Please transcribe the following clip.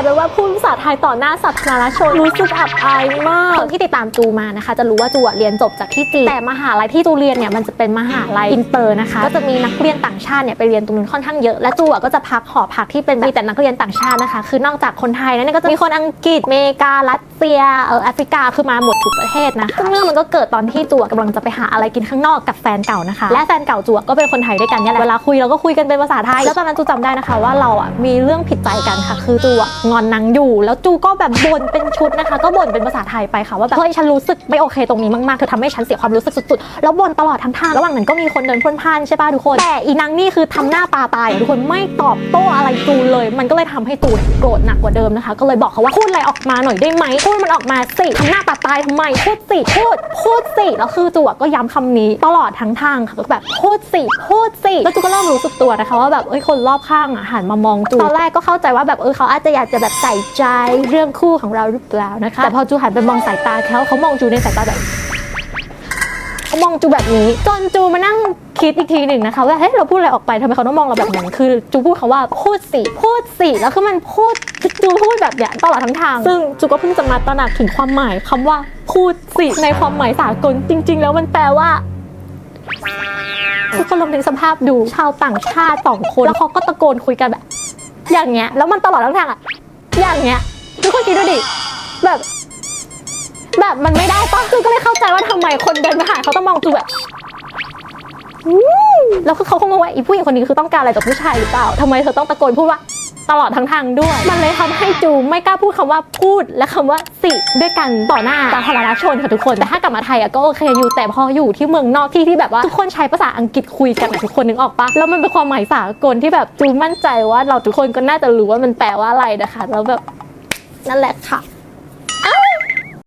ายเป็นว่าพูดภาษาไทยต่อหน้าสาธารณชนรู้สึกอับอายมากคนที่ติดตามจูมานะคะ จะรู้ว่าจูอะเรียนจบจากที่จีนแต่มหาลัยที่จูเรียนเนี่ยมันจะเป็นมหาลัยอินเตอร์นะคะ ก็จะมีนักเรียนต่างชาติเนี่ยไปเรียนตรงนู้นค่อนข้างเยอะและจูอะก็จะพักหอพักที่เป็นแบบมีแต่นักเรียนต่างชาตินะคะ คือนอกจากคนไทยแล้วเนี่ยก็จะมีคนอังกฤษอเมริการัส เซียเออแอฟริกาคือมาหมดทุกประเทศนะคะซึ่งเรื่องมันก็เกิดตอนที่จูอะกำลังจะไปหาอะไรกินข้างนอกกับแฟนเก่านะคะ และแฟนเก่าจูอะก็เป็นคนไทยด้วยกันเนี่ยแหละเวลาคุยเราก็คุยกันเป็นภาษาไทย แล้วตอนนั้นจูจำได้นะคะว่าเราอะมีเรื่องผิดใจกันค่ะ คือจูอะงอนนางอยู่ แล้วจูก็แบบบ่นเป็นชุดนะคะ ก็บ่นเป็นภาษาไทยไปค่ะว่าแบบเฮ้ยฉันรู้สึกไม่โอเคตรงนี้มากๆเธอทำให้ฉันเสียความรู้สึกสุดๆแล้วบ่นตลอดทั้งทางระหว่างนั้นก็มีคนเดินพ่นพ่านใช่ป่ะทุกคนแต่อีนางนี่คือทำหน้าตาตายอะทุกคนไม่ตอบโต้อะไรจูเลย มันก็เลยทำให้จูเนี่ยโกรธหนักกว่าเดิมนะคะ ก็เลยบอกเขาว่าพูดอะไรออกมาหน่อยได้ไหมพูดมันออกมาสิทำหน้าตาตายทำไมพูดสิพูด พูดสิแล้วคือจูอะก็ย้ำคำนี้ ตลอดทั้งทางค่ะก็แบบพูดสิพูดสิแล้วจูก็เริ่มรู้สึกตัวนะคะว่าแบบเอ้ยคนรอบข้างอะหันมามองจูตอนแรกก็เข้าใจว่าแบบเออเขาอาจจะอยากจะแบบใส่ใจเรื่องคู่ของเราหรือเปล่านะคะแต่พอจูหันไปมองสายตาเขาเขามองจูในสายตาแบบเขามองจูแบบนี้จนจูมานั่ง คิดอีกทีหนึ่งนะคะว่าเฮ้ยเราพูดอะไรออกไปทำไมเขาต้องมองเราแบบนั้นคือจูพูดคำว่าพูดสิพูดสิแล้วคือมันพูดจูพูดแบบเนี้ยตลอดทั้งทาง ซึ่งจูก็เพิ่งจะมาตระหนักถึงความหมายคำว่าพูดสิในความหมายสากลจริง ๆ แล้วมันแปลว่า ทุกคนลองนึกสภาพดูชาวต่างชาติสองคน แล้วเขาก็ตะโกนคุยกันแบบ อย่างเงี้ย แล้วมันตลอดทั้งทางอะอย่างเงี้ยทุกคนคิดดูดิแบบ แบบมันไม่ได้ปะคือก็เลยเข้าใจว่าทำไมคนเดินมาหาเขาต้องมองจูแบบ แล้วคือเขาคงงงว่าอีผู้หญิงคนนี้คือต้องการอะไรจากผู้ชายหรือเปล่าทำไมเธอต้องตะโกนพูดว่าตลอดทั้งทางด้วย มันเลยทำให้จูไม่กล้าพูดคำว่าพูดและคำว่าสิด้วยกันต่อหน้าสาธารณชนค่ะทุกคน แต่ถ้ากลับมาไทยอะก็โอเคอยู่ แต่พออยู่ที่เมืองนอกที่ที่แบบว่าทุกคนใช้ภาษาอังกฤษคุยกันทุกคนนึกออกปะแล้วมันเป็นความหมายสากลที่แบบจูมั่นใจว่าเราทุกคนก็น่าจะรู้ว่ามันแปลว่าอะไรนะคะ แล้วแบบนั่นแหละค่ะ